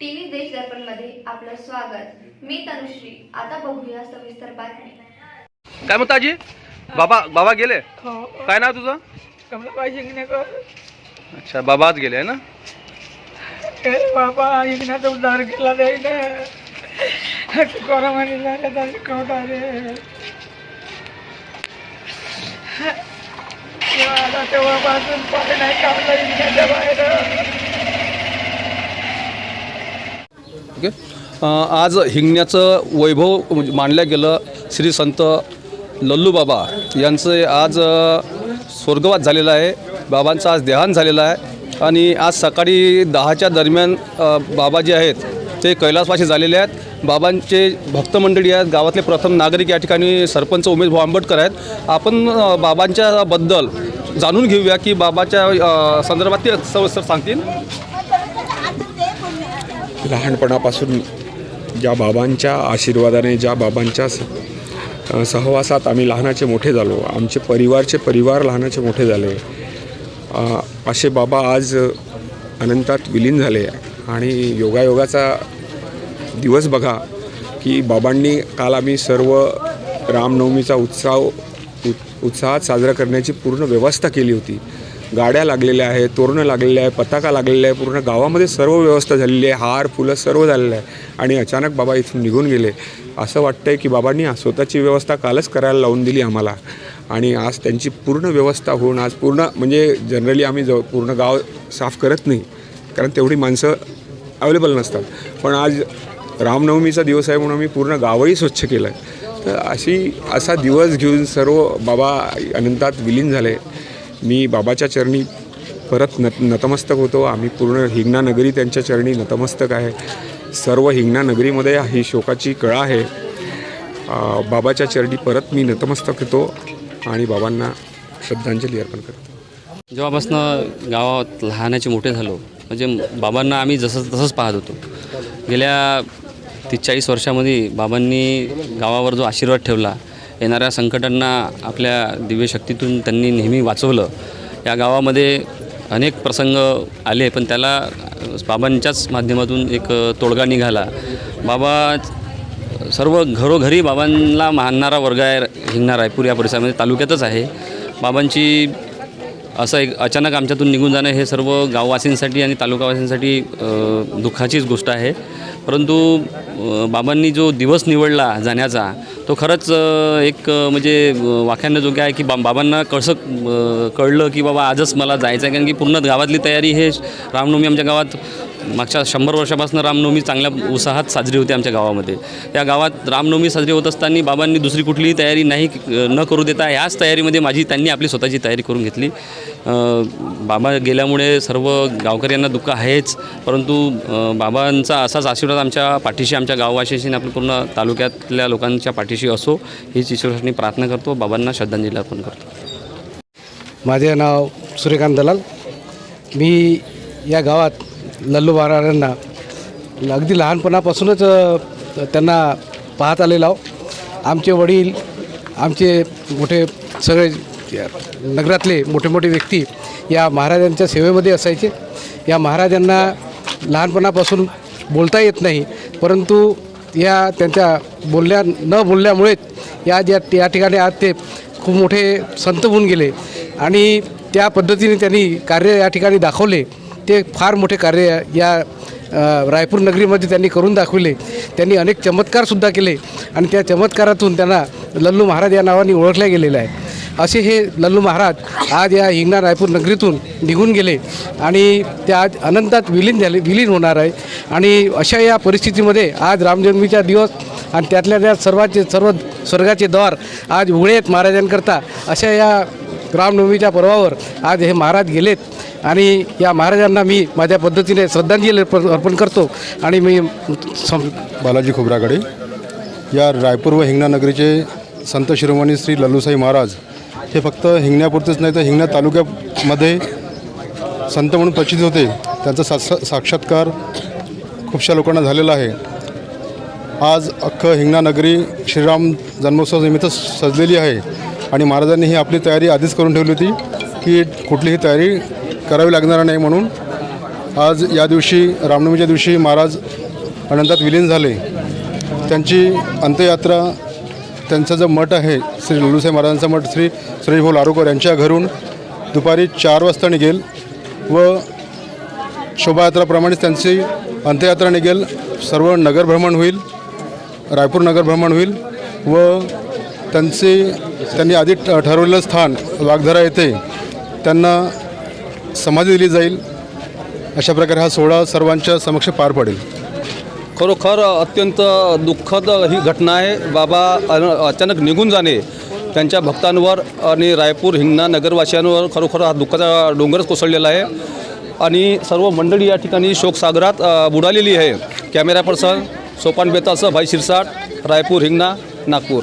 TV देश दर्पणमध्ये आपलं स्वागत. मी तनुश्री. आता बघूया सविस्तर बातमी काय म्हणता आजी? बाबा बाबा गेले? हो. काय नाव तुझं? कमलाबाई शिंगणेकर. अच्छा बाबा आज गेले आहे ना? बाबा इग्नाचा उद्धार केला जाईल तेव्हापासून पाय नाही काढला बाहेर. आज हिंगण्याचं वैभव म्हणजे मानलं गेलं श्री संत लल्लू बाबा यांचं आज स्वर्गवास झालेलं आहे. बाबांचं आज देहांत झालेलं आहे. आणि आज सकाळी दहाच्या दरम्यान बाबा जे आहेत ते कैलासवासी झालेले आहेत. बाबांचे भक्तमंडळी आहेत. गावातले प्रथम नागरिक या ठिकाणी सरपंच उमेश भाऊ आंबटकर आहेत. आपण बाबांच्याबद्दल बाबांच्या बद्दल जाणून घेऊया की बाबाच्या संदर्भात ते सविस्तर सांगतील. लहानपणापासून ज्या बाबांच्या आशीर्वादाने ज्या बाबांच्या स- सहवासात आम्ही लहानाचे मोठे झालो. आमचे परिवारचे परिवार लहानाचे मोठे झाले. असे बाबा आज अनंतात विलीन झाले आणि योगायोगाचा दिवस बघा की बाबांनी काल आम्ही सर्व रामनवमीचा उत्साह उत्साहात साजरा करण्याची पूर्ण व्यवस्था केली होती. गाड्या लागलेल्या आहेत तोरणं लागलेलं आहे पताका लागलेला आहे पूर्ण गावामध्ये सर्व व्यवस्था झालेली आहे हार फुलं सर्व झालेलं आहे. आणि अचानक बाबा इथून निघून गेले. असं वाटतंय की बाबांनी स्वतःची व्यवस्था कालच करायला लावून दिली आम्हाला. आणि आज त्यांची पूर्ण व्यवस्था होऊन आज पूर्ण म्हणजे जनरली आम्ही जव पूर्ण गाव साफ करत नाही कारण तेवढी माणसं अवेलेबल नसतात. पण आज रामनवमीचा दिवस आहे म्हणून आम्ही पूर्ण गावही स्वच्छ केलं आहे तर अशी असा दिवस घेऊन सर्व बाबा अनंतात विलीन झाले. मी बाबाच्या चरणी परत नत नतमस्तक होतो. आम्ही पूर्ण हिंगणा नगरी त्यांच्या चरणी नतमस्तक आहे. सर्व हिंगणा नगरीमध्ये ही शोकाची कळा आहे. बाबाच्या चरणी परत मी नतमस्तक होतो आणि बाबांना श्रद्धांजली अर्पण करतो. जेव्हापासनं गावात लहानाचे मोठे झालो म्हणजे बाबांना आम्ही जसं तसंच पाहत होतो. गेल्या तीस चाळीस वर्षामध्ये बाबांनी गावावर जो आशीर्वाद ठेवला येणाऱ्या संकटांना आपल्या दिव्यशक्तीतून त्यांनी नेहमी वाचवलं. या गावामध्ये अनेक प्रसंग आले पण त्याला बाबांच्याच माध्यमातून एक तोडगा निघाला. बाबा सर्व घरोघरी बाबांना मानणारा वर्ग आहे हिंगणार आहे या परिसरामध्ये तालुक्यातच आहे. बाबांची असं एक अचानक आमच्यातून निघून जाणं हे सर्व गाववासींसाठी आणि तालुकावासींसाठी दुःखाचीच गोष्ट आहे. परंतु बाबांनी जो दिवस निवडला जाण्याचा तो खरंच एक म्हणजे अ, आहे की बा बाबांना कसं कळलं की बाबा आजच मला जायचं आहे कारण की पूर्ण गावातली तयारी हे रामनवमी आमच्या गावात मागच्या शंभर वर्षापासून रामनवमी चांगल्या उत्साहात साजरी होते आमच्या गावामध्ये. त्या गावात रामनवमी साजरी होत असताना बाबांनी दुसरी कुठलीही तयारी नाही न करू देता ह्याच तयारीमध्ये माझी त्यांनी आपली स्वतःची तयारी करून घेतली. बाबा गेल्यामुळे सर्व गावकऱ्यांना दुःख आहेच परंतु बाबांचा असाच आशीर्वाद आमच्या पाठीशी आमच्या गाववाशीशी आपल्या पूर्ण तालुक्यातल्या लोकांच्या पाठीशी असो हीच ईश्वराने प्रार्थना करतो बाबांना श्रद्धांजली अर्पण करतो. माझे नाव सूर्यकांत दलाल. मी या गावात लल्लू महाराजांना अगदी लहानपणापासूनच त्यांना पाहत आलेलो आहो आमचे वडील आमचे मोठे सगळे नगरातले मोठे मोठे व्यक्ती या महाराजांच्या सेवेमध्ये असायचे. या महाराजांना लहानपणापासून बोलता येत नाही परंतु या त्यांच्या बोलल्या न बोलल्यामुळेच या ज्या या ठिकाणी आज ते खूप मोठे संत होऊन गेले. आणि त्या पद्धतीने त्यांनी कार्य या ठिकाणी दाखवले. ते फार मोठे कार्य या रायपूर नगरीमध्ये त्यांनी करून दाखवले. त्यांनी अनेक चमत्कारसुद्धा केले आणि त्या चमत्कारातून त्यांना लल्लू महाराज या नावाने ओळखल्या गेलेलं आहे असे हे लल्लू महाराज आज या हिंगणा रायपूर नगरीतून निघून गेले आणि ते आज अनंतात विलीन झाले विलीन होणार आहे. आणि अशा या परिस्थितीमध्ये आज रामजन्मीचा दिवस आणि त्यातल्या त्या सर्वाचे सर्व स्वर्गाचे द्वार आज उघडे आहेत महाराजांकरता. अशा या रामनवमीच्या पर्वावर आज हे महाराज गेलेत. आणि या महाराजांना मी माझ्या पद्धतीने श्रद्धांजली अर्पण अर्पण करतो आणि मी बालाजी खोबराकडे या रायपूर व हिंगणा नगरीचे संत शिरोमणी श्री लल्लूसाई महाराज हे फक्त हिंगण्यापुरतेच नाही तर हिंगणा तालुक्यामध्ये संत म्हणून प्रचित होते. त्यांचा सा साक्षात्कार खूपशा लोकांना झालेला आहे. आज अख्खं हिंगणा नगरी श्रीराम जन्मोत्सव निमित्त सजलेली आहे आणि महाराजांनी ही आपली तयारी आधीच करून ठेवली होती की कुठलीही तयारी करावी लागणार नाही म्हणून आज या दिवशी रामनवमीच्या दिवशी महाराज अनंतात विलीन झाले. त्यांची अंत्ययात्रा त्यांचा जो मठ आहे श्री लुलूसाहेब महाराजांचा मठ श्री सुरेशभाऊ लारोकर यांच्या घरून दुपारी चार वाजता निघेल व शोभायात्राप्रमाणेच त्यांची अंत्ययात्रा निघेल. सर्व नगरभ्रमण होईल रायपूर नगरभ्रमण होईल व त्यांचे त्यांनी आधी ठ- ठरवलेलं स्थान वाघधरा येथे त्यांना समाधी दिली जाईल. अशा प्रकारे हा सोहळा सर्वांच्या समक्ष पार पडेल. खरोखर अत्यंत दुःखद ही घटना आहे. बाबा अचानक निघून जाणे त्यांच्या भक्तांवर आणि रायपूर हिंगणा नगरवासियांवर खरोखर हा दुःखाचा डोंगरच कोसळलेला आहे. आणि सर्व मंडळी या ठिकाणी शोकसागरात बुडालेली आहे. कॅमेरा पर्सन सोपान बेतासह भाई शिरसाट रायपूर हिंगणा नागपूर.